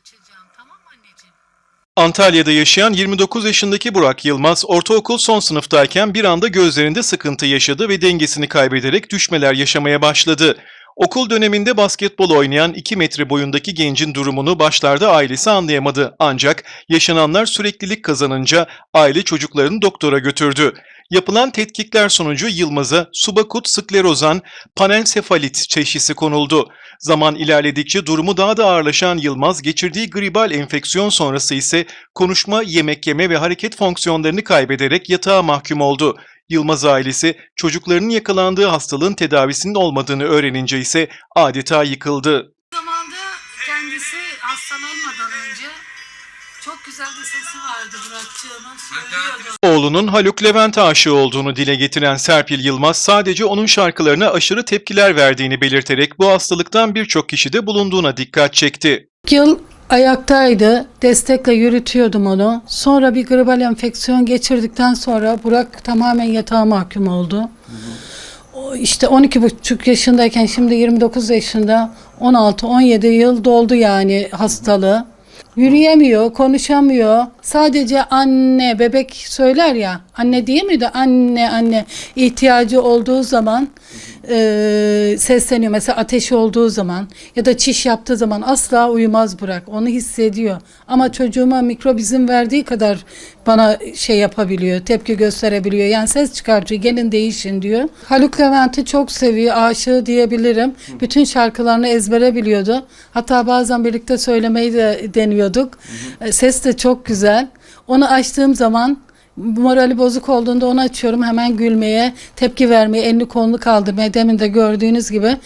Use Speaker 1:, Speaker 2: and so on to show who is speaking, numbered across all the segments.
Speaker 1: açacağım. Tamam anneciğim?
Speaker 2: Antalya'da yaşayan 29 yaşındaki Burak Yılmaz, ortaokul son sınıftayken bir anda gözlerinde sıkıntı yaşadı ve dengesini kaybederek düşmeler yaşamaya başladı. Okul döneminde basketbol oynayan 2 metre boyundaki gencin durumunu başlarda ailesi anlayamadı. Ancak yaşananlar süreklilik kazanınca aile çocuklarını doktora götürdü. Yapılan tetkikler sonucu Yılmaz'a subakut sklerozan panensefalit teşhisi konuldu. Zaman ilerledikçe durumu daha da ağırlaşan Yılmaz geçirdiği gribal enfeksiyon sonrası ise konuşma, yemek yeme ve hareket fonksiyonlarını kaybederek yatağa mahkum oldu. Yılmaz ailesi çocuklarının yakalandığı hastalığın tedavisinin olmadığını öğrenince ise adeta yıkıldı.
Speaker 1: Zamanda kendisi hastalanmadan önce çok güzel bir sesi vardı Burak'cığımın. Söylüyordu.
Speaker 2: Oğlunun Haluk Levent aşığı olduğunu dile getiren Serpil Yılmaz sadece onun şarkılarına aşırı tepkiler verdiğini belirterek bu hastalıktan birçok kişide bulunduğuna dikkat çekti.
Speaker 3: yıl ayaktaydı. Destekle yürütüyordum onu. Sonra bir gribal enfeksiyon geçirdikten sonra Burak tamamen yatağa mahkum oldu. O işte 12,5 yaşındayken şimdi 29 yaşında 16-17 yıl doldu yani hastalığı. Yürüyemiyor, konuşamıyor. Sadece anne, bebek söyler ya. Anne diyemiyor da anne anne ihtiyacı olduğu zaman e, sesleniyor. Mesela ateşi olduğu zaman ya da çiş yaptığı zaman asla uyumaz bırak. Onu hissediyor. Ama çocuğuma mikrop izin verdiği kadar bana şey yapabiliyor, tepki gösterebiliyor. Yani ses çıkartıyor, gelin değişin diyor. Haluk Levent'i çok seviyor, aşığı diyebilirim. Bütün şarkılarını ezbere biliyordu. Hatta bazen birlikte söylemeyi de deniyorduk. E, Ses de çok güzel. Onu açtığım zaman morali bozuk olduğunda onu açıyorum hemen gülmeye, tepki vermeye, elini kolunu kaldırmaya. Demin de gördüğünüz gibi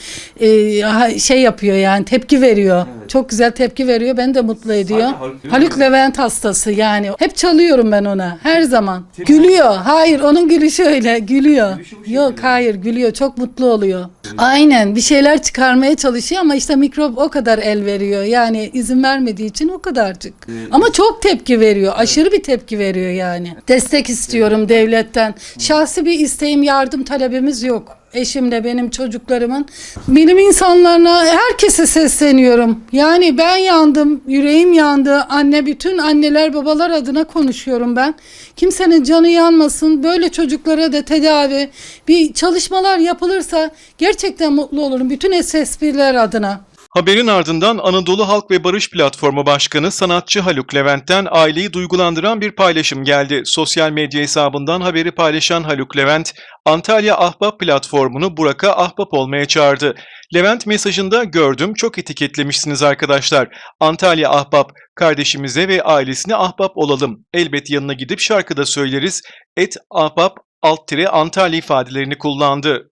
Speaker 3: e, şey yapıyor yani tepki veriyor. Çok güzel tepki veriyor. Beni de mutlu ediyor.
Speaker 4: Haluk Levent-
Speaker 3: Haluk Levent hastası yani. Hep çalıyorum ben ona her zaman. Gülüyor. Hayır onun gülüşü öyle gülüyor.
Speaker 4: Gülüşü
Speaker 3: Yok hayır gülüyor. Çok mutlu oluyor. Aynen bir şeyler çıkarmaya çalışıyor ama işte mikrop o kadar el veriyor. Yani izin vermediği için o kadarcık.
Speaker 4: Evet.
Speaker 3: Ama çok tepki veriyor. Aşırı bir tepki veriyor yani. Destek istiyorum devletten. Şahsi bir isteğim, yardım talebimiz yok. Eşimle benim çocuklarımın. Bilim insanlarına herkese sesleniyorum. Yani ben yandım, yüreğim yandı. Anne bütün anneler babalar adına konuşuyorum ben. Kimsenin canı yanmasın. Böyle çocuklara da tedavi, bir çalışmalar yapılırsa gerçekten mutlu olurum. Bütün SSP'ler adına.
Speaker 2: Haberin ardından Anadolu Halk ve Barış Platformu Başkanı sanatçı Haluk Levent'ten aileyi duygulandıran bir paylaşım geldi. Sosyal medya hesabından haberi paylaşan Haluk Levent, Antalya Ahbap platformunu Burak'a ahbap olmaya çağırdı. Levent mesajında gördüm çok etiketlemişsiniz arkadaşlar. Antalya Ahbap, kardeşimize ve ailesine ahbap olalım. Elbet yanına gidip şarkıda söyleriz. Et ahbap alt tire Antalya ifadelerini kullandı.